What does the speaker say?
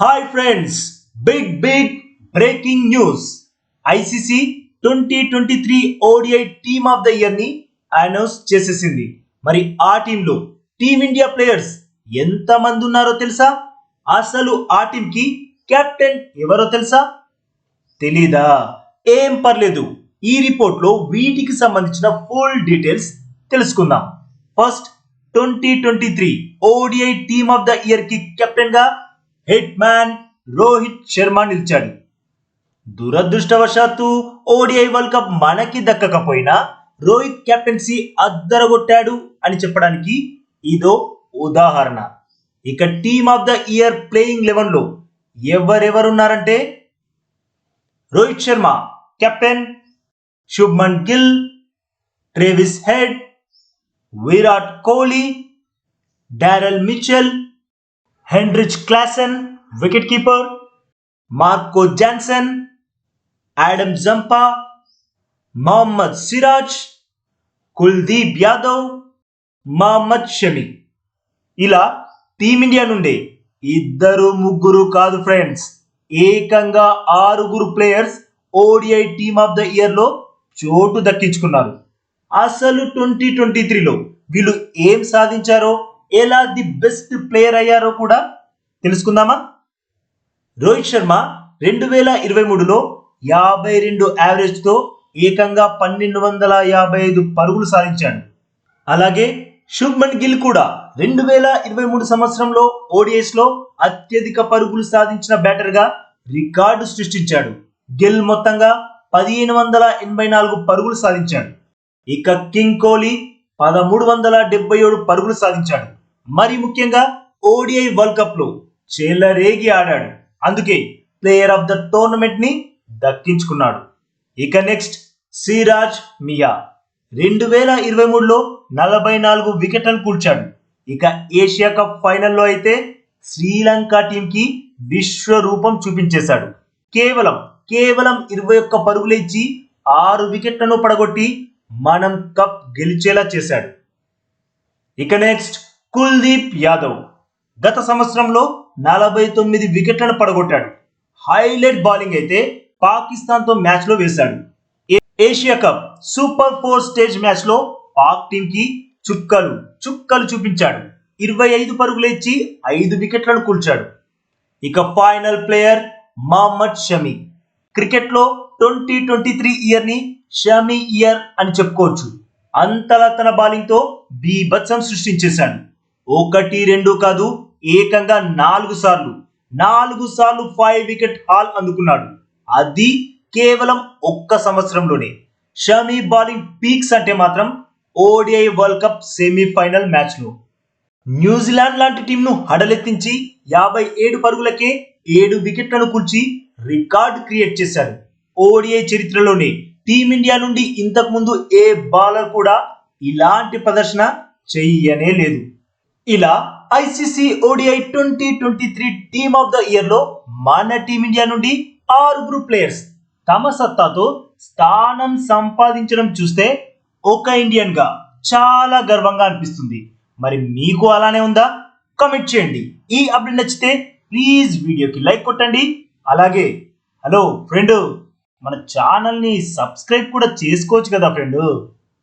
Hi friends big big breaking news. ICC twenty twenty three ODI team of the ఇయర్ని announce చేసేసింది. మరి ఆ టీంలో team India players ఎంత మంది ఉన్నారో తెలుసా? అసలు ఆ టీంకి కెప్టెన్ ఎవరో తెలుసా? తెలీదా? ఏం పర్లేదు. ఈ రిపోర్ట్లో వీటికి సంబంధించిన ఫుల్ డీటెయిల్స్ తెలుసుకుందాం. First twenty twenty three ODI team of the ఇయర్కి కెప్టెన్గా హిట్ మ్యాన్ రోహిత్ శర్మ నిలిచాడు. దురదృష్టవశాత్తు ఓడిఐ వరల్డ్ కప్ మనకి దక్కకపోయినా రోహిత్ కెప్టెన్సీ అద్దరగొట్టాడు అని చెప్పడానికి ఇదో ఉదాహరణ. ఇక team of the year playing లెవెన్లో ఎవరెవరున్నారంటే Rohit Sharma captain Shubman Gill Travis Head Virat Kohli Daryl Mitchell Heinrich Klaasen wicket keeper Marco Jansen Adam Zampa Mohammed Siraj Kuldeep Yadav Mohammed Shami ఇలా team India నుండే ఇద్దరు ముగ్గురు కాదు friends ఏకంగా ఆరుగురు players ODI team of the ఇయర్లో చోటు దక్కించుకున్నారు. అసలు ట్వంటీ ట్వంటీ త్రీలో వీళ్ళు ఏం సాధించారో ఎలా ది బెస్ట్ ప్లేయర్ అయ్యారో కూడా తెలుసుకుందామా? రోహిత్ శర్మ రెండు వేల ఇరవై మూడులో యాభై రెండు యావరేజ్తో ఏకంగా పన్నెండు వందల యాభై ఐదు పరుగులు సాధించాడు. అలాగే శుభ్మన్ గిల్ కూడా రెండు వేల ఇరవై మూడు సంవత్సరంలో ఓడిఎస్లో అత్యధిక పరుగులు సాధించిన బ్యాటర్గా రికార్డు సృష్టించాడు. గిల్ మొత్తంగా పదిహేను వందల ఎనభై నాలుగు పరుగులు సాధించాడు. ఇక కింగ్ కోహ్లీ పదమూడు వందల డెబ్బై ఏడు పరుగులు సాధించాడు. మరి ముఖ్యంగా ఓడిఐ వరల్డ్ కప్లో చెల్లరేగి ఆడాడు. అందుకే ప్లేయర్ ఆఫ్ ద టోర్నమెంట్ని దక్కించుకున్నాడు. ఇక నెక్స్ట్ సిరాజ్ మియా రెండు వేల ఇరవై మూడులో నలభై నాలుగు వికెట్లను కూల్చాడు. ఇక ఏషియా కప్ ఫైనల్లో అయితే శ్రీలంక టీంకి విశ్వరూపం చూపించేశాడు. కేవలం కేవలం ఇరవై ఒక్క పరుగులు ఇచ్చి ఆరు వికెట్లను పడగొట్టి మనం కప్ గెలిచేలా చేశాడు. ఇక నెక్స్ట్ కుల్దీప్ యాదవ్ గత సంవత్సరంలో నలభై తొమ్మిది వికెట్లను పడగొట్టాడు. హైలైట్ బౌలింగ్ అయితే పాకిస్తాన్తో మ్యాచ్లో వేశాడు. Asia cup super four stage మ్యాచ్లో పాక్ టీంకి చుక్కలు చుక్కలు చూపించాడు. ఇరవై ఐదు పరుగులు ఇచ్చి ఐదు వికెట్లను కూల్చాడు. ఇక ఫైనల్ ప్లేయర్ మహమ్మద్ షమి. క్రికెట్లో ట్వంటీ ట్వంటీ త్రీ ఇయర్ని షమి ఇయర్ అని చెప్పుకోవచ్చు. అంతలా తన బౌలింగ్తో బీభత్సం సృష్టించేశాడు. ఒకటి రెండు కాదు ఏకంగా నాలుగు సార్లు. నాలుగు సార్లు ఫైవ్ వికెట్ హాల్ అందుకున్నాడు. అది కేవలం ఒక్క సంవత్సరంలోనే. షమీ బౌలింగ్ పీక్స్ అంటే మాత్రం ఓడిఐ వరల్డ్ కప్ సెమీఫైనల్ మ్యాచ్లో న్యూజిలాండ్ లాంటి టీంను హడలెత్తించి యాభై ఏడు పరుగులకే ఏడు వికెట్లను కూల్చి రికార్డ్ క్రియేట్ చేశాడు. ఓడిఐ చరిత్రలోనే టీమిండియా నుండి ఇంతకుముందు ఏ బాలర్ కూడా ఇలాంటి ప్రదర్శన చెయ్యనే లేదు. ఇలా ICC ODI twenty twenty three team of the ఇయర్లో మన టీమిండియా నుండి ఆరుగురు ప్లేయర్స్ తమ సత్తాతో స్థానం సంపాదించడం చూస్తే ఒక ఇండియన్గా చాలా గర్వంగా అనిపిస్తుంది. మరి మీకు అలానే ఉందా? కమెంట్ చేయండి. ఈ అప్డేట్ నచ్చితే ప్లీజ్ వీడియోకి లైక్ కొట్టండి. అలాగే హలో ఫ్రెండ్ మన ఛానల్ని సబ్స్క్రైబ్ కూడా చేసుకోవచ్చు కదా ఫ్రెండ్